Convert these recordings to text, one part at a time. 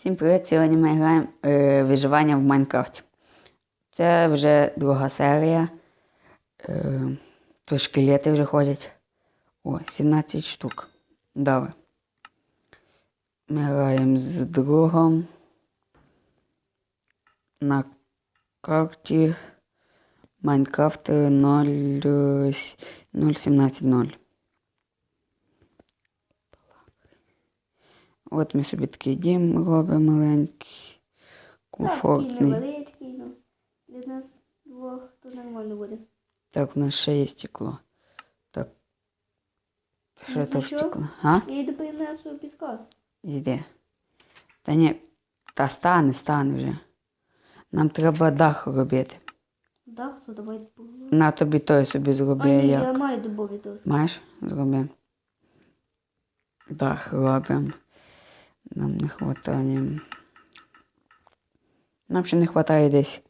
Всім привіт! Сьогодні ми граємо е, виживання в Майнкрафті. Це вже друга серія. Е, тут шкелети вже ходять. О, 17 штук. Добре. Ми граємо з другом на карті Майнкрафт 0.17.0. От ми собі такий дім робимо маленький, комфортний. невеличкий, ну. Для нас двох то нормально буде. Так, у нас ще є стекло. Так. Що Ну, то ти стекло? А? Я йду принесу піска. Йди. Та ні, та стане, стане вже. Нам треба дах робити. Так, то давай. На тобі той собі А зроби ні, я маю дубові досить. Маєш? Зроби. Дах робимо. Нам не вистачає. Нам ще не вистачає десь.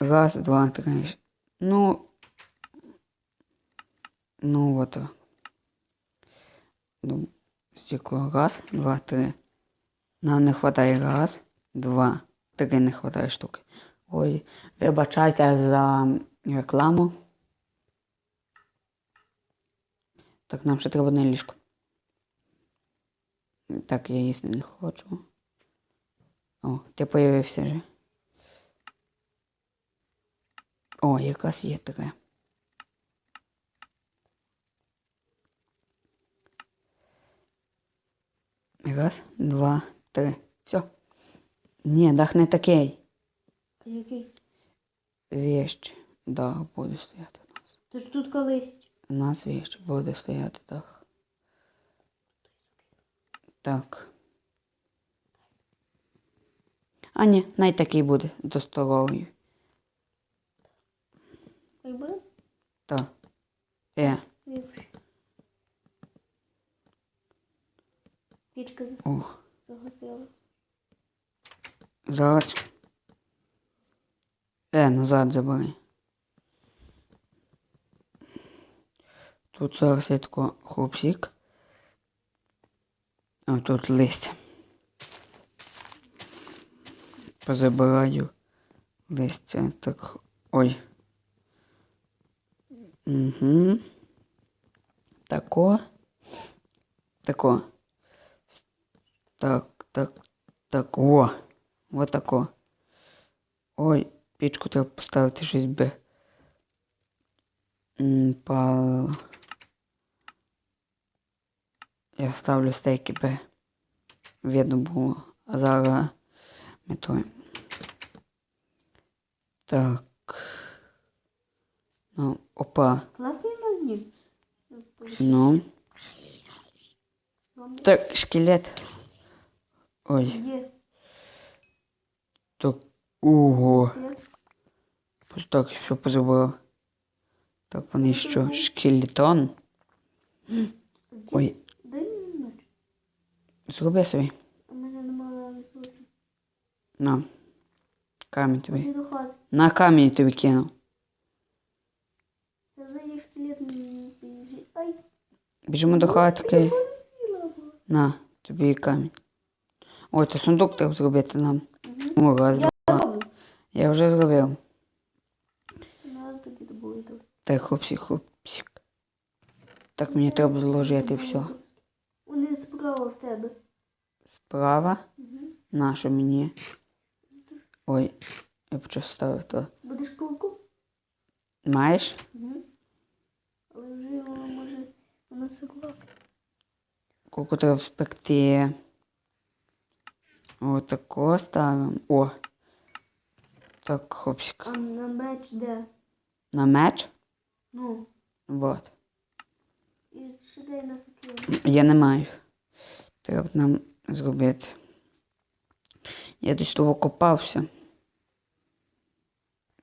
Раз, два, три. Ну. Ну от. Ну, стекло. Раз, два, три. Нам не вистачає раз, два, три не вистачає штуки. Ой, вибачайте за рекламу. Так, нам ще треба одне ліжко. Так, я їсти не хочу. О, ти появився вже. О, якраз є таке. Раз, два, три. Все. Ні, дах не такий. А який? Вещь. Дах буде стояти у нас. То ж тут колись. У нас вещь буде стояти дах. Так. А ні, най такий буде до столової. Так. Е. Пічка о, загасила. зараз. Е, назад забери. Тут зараз є тако хлопсик. А тут листя. Позабираю листя. Так. Ой. Угу. Тако. Тако. Так, так, так. О! Вот тако. Ой, пічку треба поставити щось би. М, Па... Я ставлю стейки би. Видно було. А зараз той. Так. Ну, опа. Класний магніт. Ну. Так, шкелет. Ой, Є. так. Ого. Ось Так, що позабрав. Так, вони що, шкелетон? Ой. Зроби собі. У мене немає ресурсів. На. Камінь тобі. На камінь тобі кинув. Біжимо до хатки. На, тобі камінь. Ой, то сундук треба зробити нам. Мгм. О, раз, Я два. Я вже зробив. Так, хопсик, хопсик. Так, мені треба зложити все. Вони справа в тебе. Справа. Угу. Нашу мені. Ой, я почав ставити. то. Будеш кулку? Маєш? Угу. Але вже його може вона согла. Куку треба спекти. Отако ставимо. О. Так, хопсик. А на меч де? На меч. Ну. Вот. І ще дай на сокиру. Я не маю. Треба нам зробити. Я десь того копався.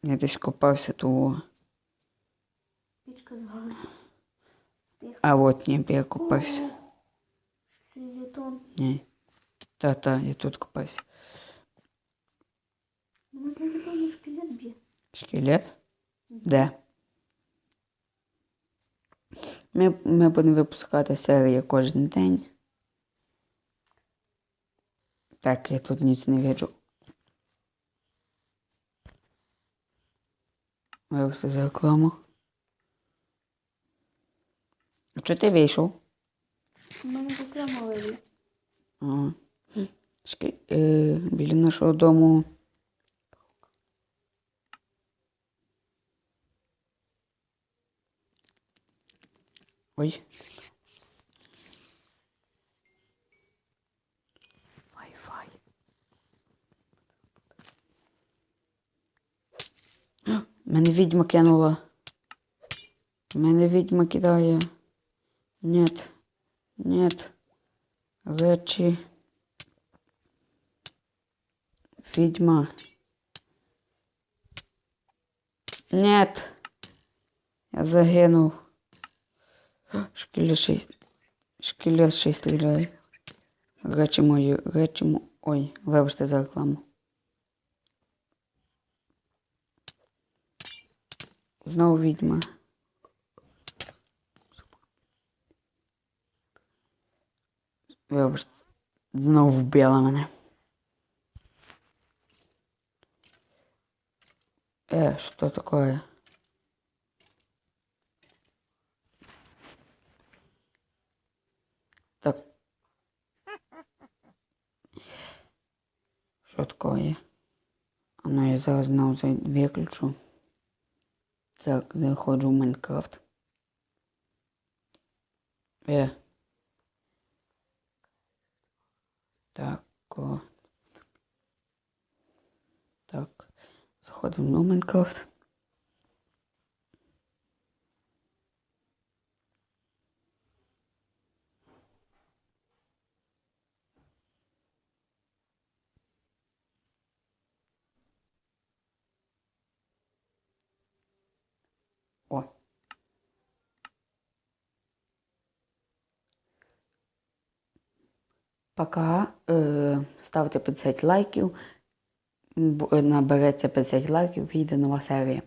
Я десь копався того. Пічка згорить. А от ні, я копався. Ні. Та-та, я тут копався. Мене шкелет б'є. Шкелет? Де? Ми, ми будемо випускати серії кожен день. Так, я тут ніч не бачу. Вибачте за рекламу. А чого ти вийшов? У мене реклама вийде. Ага. Е, біля нашого дому. Ой. Wi-Fi. А, Мене відьма кинула. Мене відьма кидає. Нет. Нет. Речі. Відьма. Нет. Я загинув. Шкіля шість. Шкіля шість стріляє. Речі мої. Ой, вибачте за рекламу. Знову відьма. Вибачте. Знову вбила мене. Э, что такое? Так. Що такое? А ну я зараз знову виключу. Так, заходжу в Майнкрафт. Е. Так. О. Так. Заходимо в Майнкрафт. О. Пока е, ставте 50 лайків. Набереться 50 лайків, вийде нова серія.